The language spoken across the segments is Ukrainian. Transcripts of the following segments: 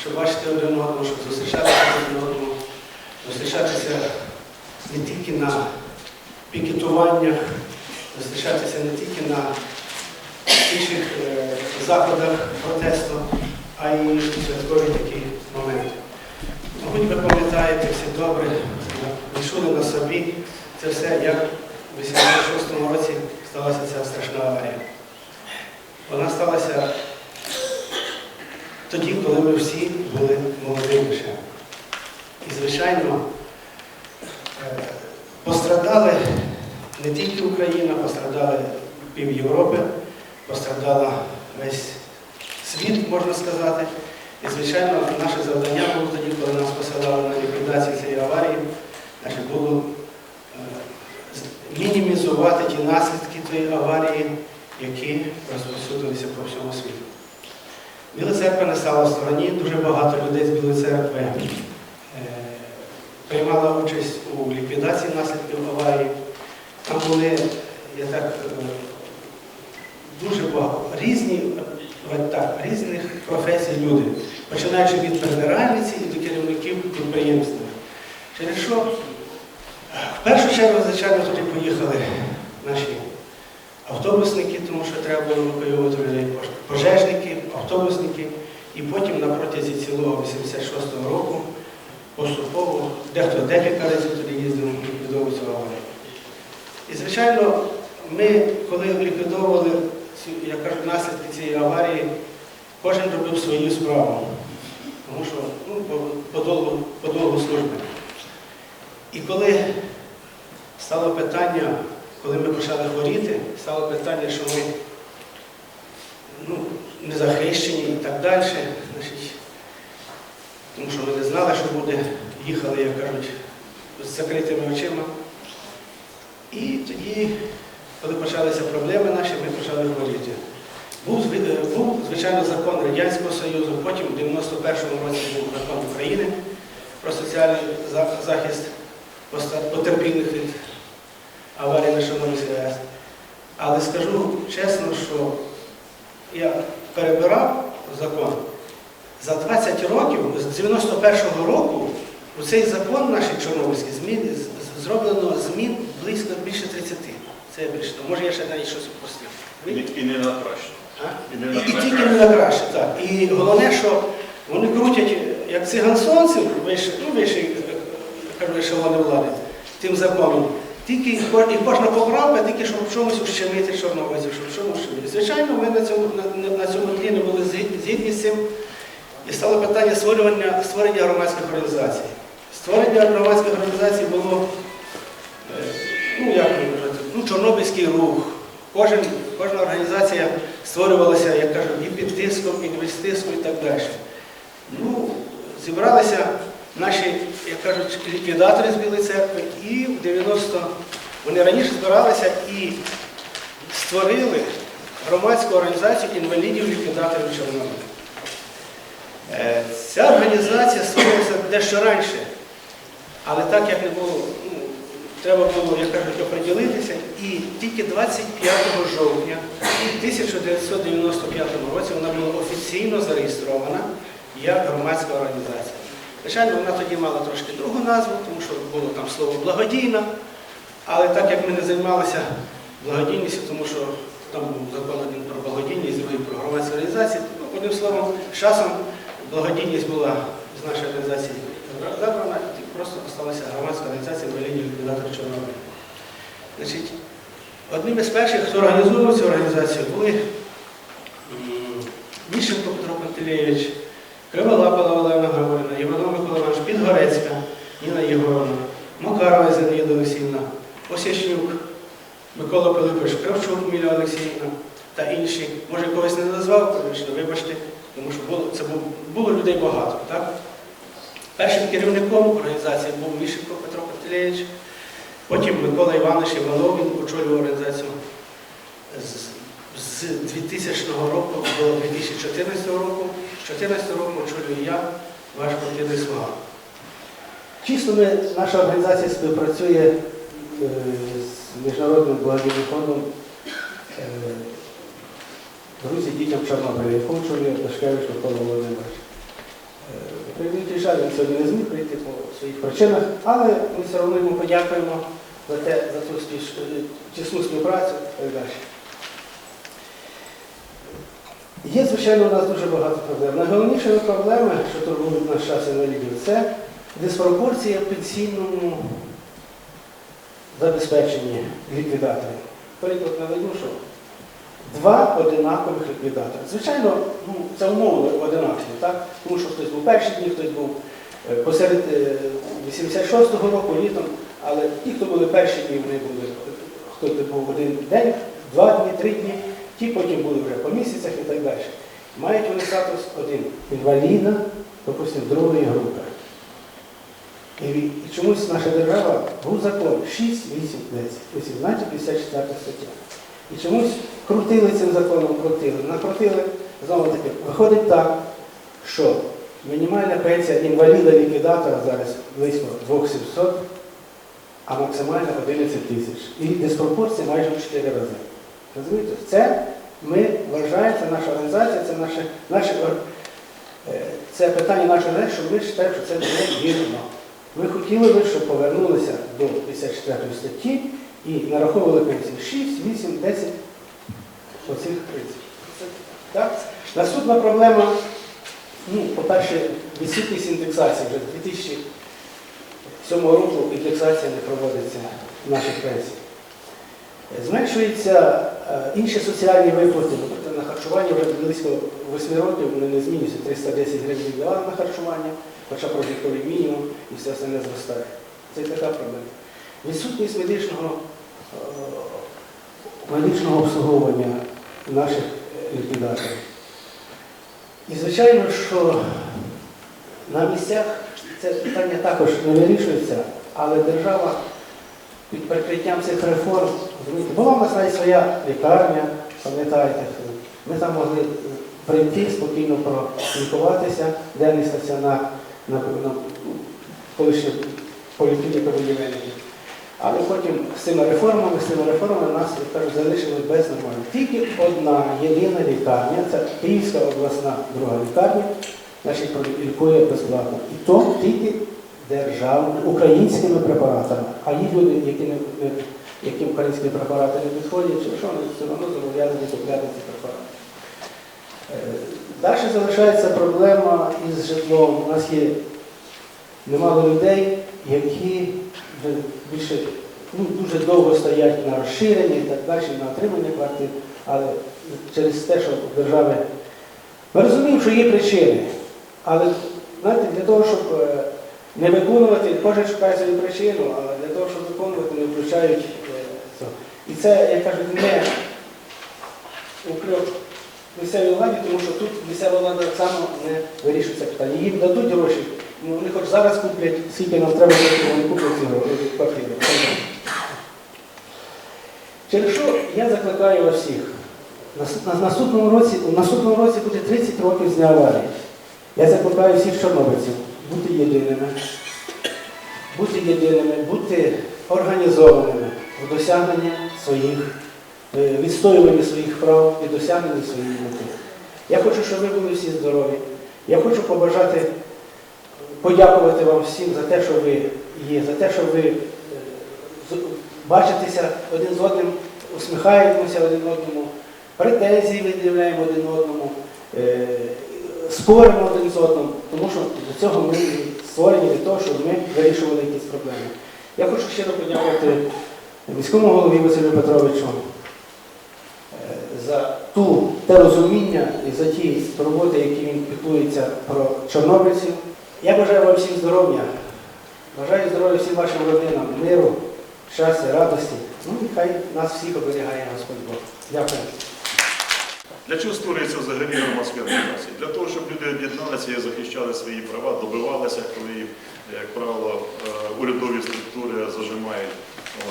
щоб бачити один одного, щоб зустрічатися один одного, зустрічатися не тільки на пікетуваннях, зустрічатися не тільки на інших е, заходах протесту, а й святкові такі моменти. Мабуть, ви пам'ятаєте всі добре, відчули на собі це все, як в 86-му році сталася ця страшна аварія. Вона сталася тоді, коли ми всі були молодими ще. І, звичайно, е, пострадали не тільки Україна, пострадали пів Європи, пострадала весь світ, можна сказати. І, звичайно, наше завдання було тоді, коли нас посилали на ліквідацію цієї аварії, значить, було е, мінімізувати ті наслідки тієї аварії, які розповсюдилися по всьому світу. Біла церква не стала в стороні, дуже багато людей з Білої церкви е, приймала участь у ліквідації наслідків аварії. Там були, я так, е, дуже багато, різні, так, різних професій люди, починаючи від прибиральниці і до керівників підприємства. Через що в першу чергу, звичайно, туди поїхали наші автобусники, тому що треба було евакуювати людей, пожежники, автобусники, і потім на протязі цілого 86-го року поступово, дехто декілька разів туди їздив, ліквідовував цю аварію. І, звичайно, ми, коли ліквідовували як кажуть, наслідки цієї аварії, кожен робив свою справу, тому що ну, по, по, довгу, служби. І коли стало питання, коли ми почали хворіти, стало питання, що ми ну, не захищені і так далі, значить, тому що ми не знали, що буде, їхали, як кажуть, з закритими очима. І тоді, коли почалися проблеми наші, ми почали хворіти. Був, е, був, звичайно, закон Радянського Союзу, потім в 91-му році був закон України про соціальний захист потерпілих від аварії на Чорнобильській АЕС. Але скажу чесно, що я перебирав закон. За 20 років, з 91-го року, у цей закон наш Чорнобильський змін, зроблено змін близько більше 30. Це більше. Може я ще навіть щось упустив. І не на краще. І І, тільки не на краще, так. І головне, що вони крутять, як циган сонцем, вище, ну, вище, е, кажу, ешелони влади, тим законом. Тільки і кожна поправка, тільки щоб чомусь ущемити чорнобильців, щоб чомусь ущемити. Звичайно, ми на цьому, на, на- цьому тлі не були згідні з цим. І стало питання створювання, створення громадських організацій. Створення громадських організацій було, е, ну як ну, Чорнобильський рух. Кожен, кожна організація створювалася, як кажуть, і під тиском, і без тиском, і так далі. Ну, зібралися наші, як кажуть, ліквідатори з Білої церкви, і в 90 вони раніше збиралися і створили громадську організацію інвалідів-ліквідаторів Чорнобиля. Е, Ця організація створилася дещо раніше, але так як не було, ну, треба було, як кажуть, оприділитися, і тільки 25 жовтня 1995 році вона була офіційно зареєстрована як громадська організація. Звичайно, вона тоді мала трошки другу назву, тому що було там слово благодійна, але так як ми не займалися благодійністю, тому що там був закон один про благодійність, другий про громадські організації, ну, одним словом, часом благодійність була з нашої організації забрана, просто залишилася громадська організація інвалідів ліквідатор Чорнобиля. Значить, одним із перших, хто організовував цю організацію, були Міщенко Петро Пантелеєвич, Криволапова Олена Григорівна, Іванов Микола Іванович, Підгорецька, Ніна Єгоровна, Макарова Зинаїда Олексіївна, Осячнюк, Микола Пилипович, Кравчук Міля Олексіївна та інші. Може, когось не назвав, вибачте, тому що було, це було, було людей багато. Так? Першим керівником організації був Міщенко Петро Пантелеєвич, потім Микола Іванович Іванов, він очолював організацію з, з 2000 року до 2014 року. З 2014 року очолюю я, ваш партійний слуга. Чисто ми, наша організація співпрацює е, з Міжнародним благодійним фондом е, Друзі дітям Чорнобиля, якого очолює Дашкевич Микола Володимирович. Е, жаль, він сьогодні не зміг прийти по своїх причинах, але ми все одно йому подякуємо за, те, за ту е, тісну співпрацю і так далі. Є, звичайно, у нас дуже багато проблем. Найголовнішими проблеми, що турбують наш час інвалідів, це диспропорція в пенсійному забезпеченні ліквідаторів. Приклад наведу, що два одинакових ліквідатори. Звичайно, ну, це умовно одинакові, так? тому що хтось був перші дні, хтось був е, посеред е, 86-го року, літом, але ті, хто були перші дні, вони були, е, хто був один день, два дні, три дні, ті потім були вже по місяцях і так далі. Мають вони статус один інваліда, допустимо, другої групи. І, і чомусь наша держава був закон 6, 8, 10. Ось знаєте, 54 стаття. І чомусь крутили цим законом, крутили, накрутили. Знову таки, виходить так, що мінімальна пенсія інваліда-ліквідатора зараз близько 2700, а максимальна 11 тисяч. І диспропорція майже в 4 рази. Розумієте? Це ми вважаємо, це наша організація, це наше, наше, е, це питання нашої організації, що ми вважаємо, що це не вірно. Ми хотіли би, щоб повернулися до 54 статті і нараховували пенсії 6, 8, 10 оцих принципів. Так? Наступна проблема, ну, по-перше, відсутність індексації. Вже з 2007 року індексація не проводиться наших пенсій. Зменшуються е, інші соціальні виплати, наприклад, на харчування вже близько 8 років вони не змінюються. 310 гривень віддавали на харчування, хоча прожитковий мінімум і все це не зростає. Це така проблема. Відсутність медичного, медичного обслуговування наших е, ліквідаторів. І звичайно, що на місцях це питання також не вирішується, але держава під прикриттям цих реформ, була в нас навіть своя лікарня, пам'ятаєте, ми там могли прийти спокійно пролікуватися, денний стаціонар на, колишнє поліклініка будівельників. Але потім з цими реформами, з цими реформами нас як залишили без нормально. Тільки одна єдина лікарня, це Київська обласна друга лікарня, значить, лікує безплатно. І то тільки державними, українськими препаратами. А є люди, які не, яким українські препарати не підходять, що вони все одно зобов'язані купляти ці препарати. Е, Далі залишається проблема із житлом. У нас є немало людей, які вже більше ну, дуже довго стоять на розширенні і так далі, на отримання квартир, але через те, що держави. Ми розуміємо, що є причини, але знаєте, для того, щоб е, не виконувати, кожен шукає свою причину, але для того, щоб виконувати, не включають е, це. І це, як кажуть, не укрив місцевій владі, тому що тут місцева влада так само не вирішує це питання. Їм дадуть гроші, ну, вони хоч зараз куплять, скільки нам треба, вони куплять ці гроші. Через що я закликаю вас всіх. На, на наступному році, у наступному році буде 30 років з дня аварії. Я закликаю всіх чорнобильців бути єдиними, бути єдиними, бути організованими в досягненні своїх, е, відстоюванні своїх прав і досягненні своїх мети. Я хочу, щоб ви були всі здорові. Я хочу побажати, подякувати вам всім за те, що ви є, за те, що ви е, бачитеся один з одним, усміхаємося один одному, претензії виявляємо один одному, е, споримо один з одним, тому що до цього ми створені для того, щоб ми вирішували якісь проблеми. Я хочу щиро подякувати міському голові Василю Петровичу е, за ту, те розуміння і за ті роботи, які він піклується про чорнобильців. Я бажаю вам всім здоров'я, бажаю здоров'я всім вашим родинам, миру, щастя, радості. Ну і хай нас всіх оберігає Господь Бог. Дякую. Для чого створюється взагалі громадські організації? Для того, щоб люди об'єдналися і захищали свої права, добивалися, коли їх, як правило, е, урядові структури зажимають.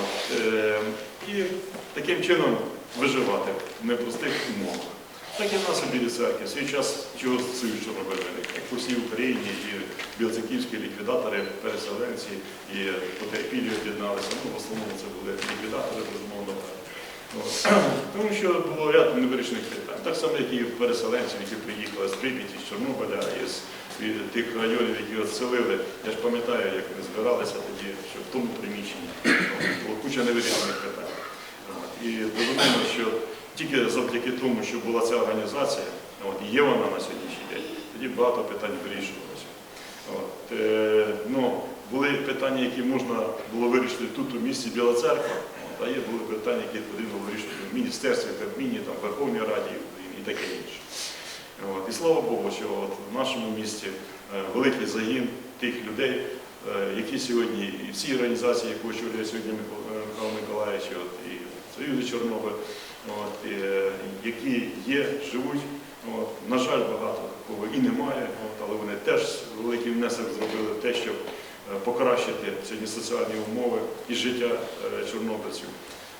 От. Е, І таким чином виживати в непростих умовах. Так і в нас у Білій свій час чого Чорнобиль виник. Як по всій Україні і білоцерківські ліквідатори, переселенці і потерпілі об'єдналися. Ну, в основному це були ліквідатори, безумовно. Тому що було ряд невирішених питань. Так само, як і переселенців, які приїхали з Прип'яті, з Чорнобиля, із від тих районів, які відселили. Я ж пам'ятаю, як ми збиралися тоді, що в тому приміщенні було куча невирішених питань. І розуміємо, що тільки завдяки тому, що була ця організація, от, є вона на сьогоднішній день, тоді багато питань вирішувалося. От, е, ну, були питання, які можна було вирішити тут, у місті Біла Церква, от, а є були питання, які потрібно вирішити в міністерстві, Кабміні, там, Верховній Раді і, таке інше. От, і слава Богу, що от, в нашому місті е, великий загін тих людей, е, які сьогодні і всі організації, які очолює сьогодні Микола е, Миколаївич, от, і Союзи Чорнобиль, от, е, які є, живуть. От, на жаль, багато кого і немає, от, але вони теж великий внесок зробили те, щоб е, покращити сьогодні соціальні умови і життя е, чорнобильців.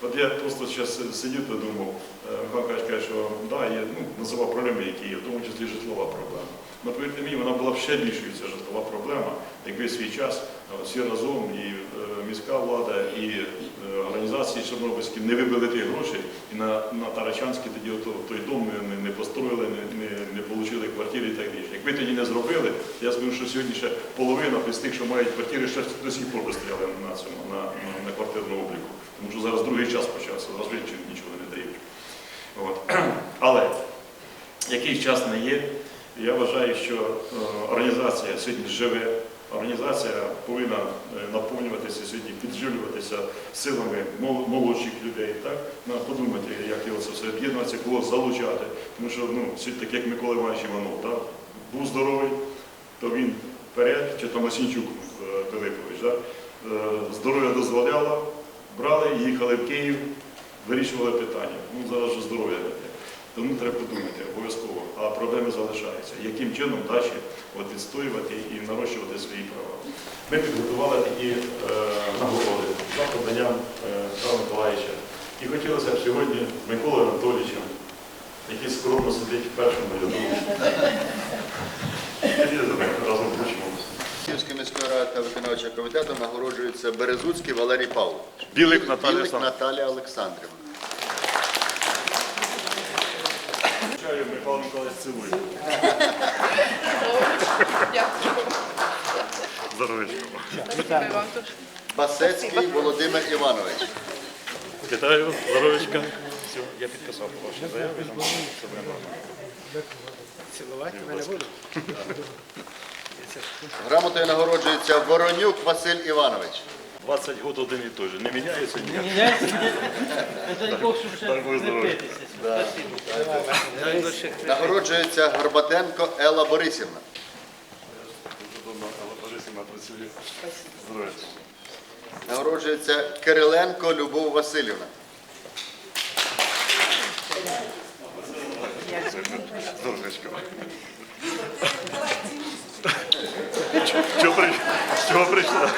От я просто зараз сидів та думав, Михайло Михайлович каже, що да, є, ну, називав проблеми, які є, в тому числі житлова проблема. Ну, повірте мені, вона була б ще більшою, ця житлова проблема, якби свій час всі разом, і е, міська влада, і е, організації Чорнобильські не вибили ті гроші, і на, на Тарачанській тоді ото, той дом не, не, построїли, не, не, отримали квартири і так більше. Якби тоді не зробили, я скажу, що сьогодні ще половина з тих, що мають квартири, ще до сих пор би на цьому, на, на, на квартирному обліку. Тому що зараз другий час почався, зараз вже нічого не дають. От. Але який час не є, я вважаю, що е, організація сьогодні живе, організація повинна е, наповнюватися сьогодні, підживлюватися силами молодших людей. Так? Ну, подумайте, як його це все об'єднуватися, кого залучати. Тому що ну, сьогодні так як Микола Іванович Іванов, так? був здоровий, то він вперед, чи там Осінчук е, Пилипович, так? Е, здоров'я дозволяло, брали, їхали в Київ, вирішували питання. Ну, зараз вже здоров'я. Тому треба подумати а проблеми залишаються. Яким чином далі от, відстоювати і нарощувати свої права. Ми підготували такі е, нагороди за поданням е, Миколаївича. І хотілося б сьогодні Миколою Анатолійовичем, який скромно сидить в першому ряду. Разом вручимо. Київської міської ради та виконавчого комітету нагороджується Березуцький Валерій Павлович. Білик Наталія Білик Олександрівна. Чаю Михайло Миколаївич цілує. Здоровечко. Дякую вам дуже. Басецький Володимир Іванович. Вітаю, здоровечка. Все, я підписав ваші заяви. Цілувати мене буду. Грамотою нагороджується Воронюк Василь Іванович. 20 років один і той же. Не міняється ніяк. Дай Бог, щоб ще Дай Бог здоров'я. крепитися. Нагороджується Горбатенко Елла Борисівна. Нагороджується Кириленко Любов Васильівна. Чого прийшла?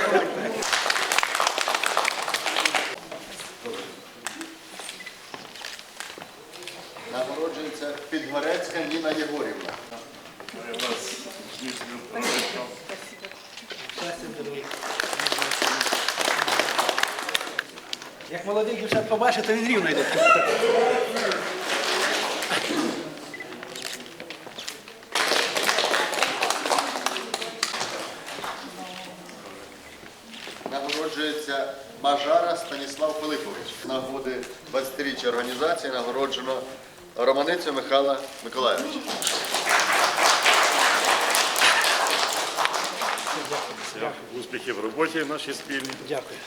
Нагороджується Підгорецька Ніна Єгорівна. У нас дійсно здоровечко. Щастя, здоров'я. Як то він рівно йде. Нагороджується Мажара Станіслав Филипович. Нагоди 20-річчя організації нагороджено Романицю Михайла Миколаївича. Успіхів в роботі нашій спільній. Дякую.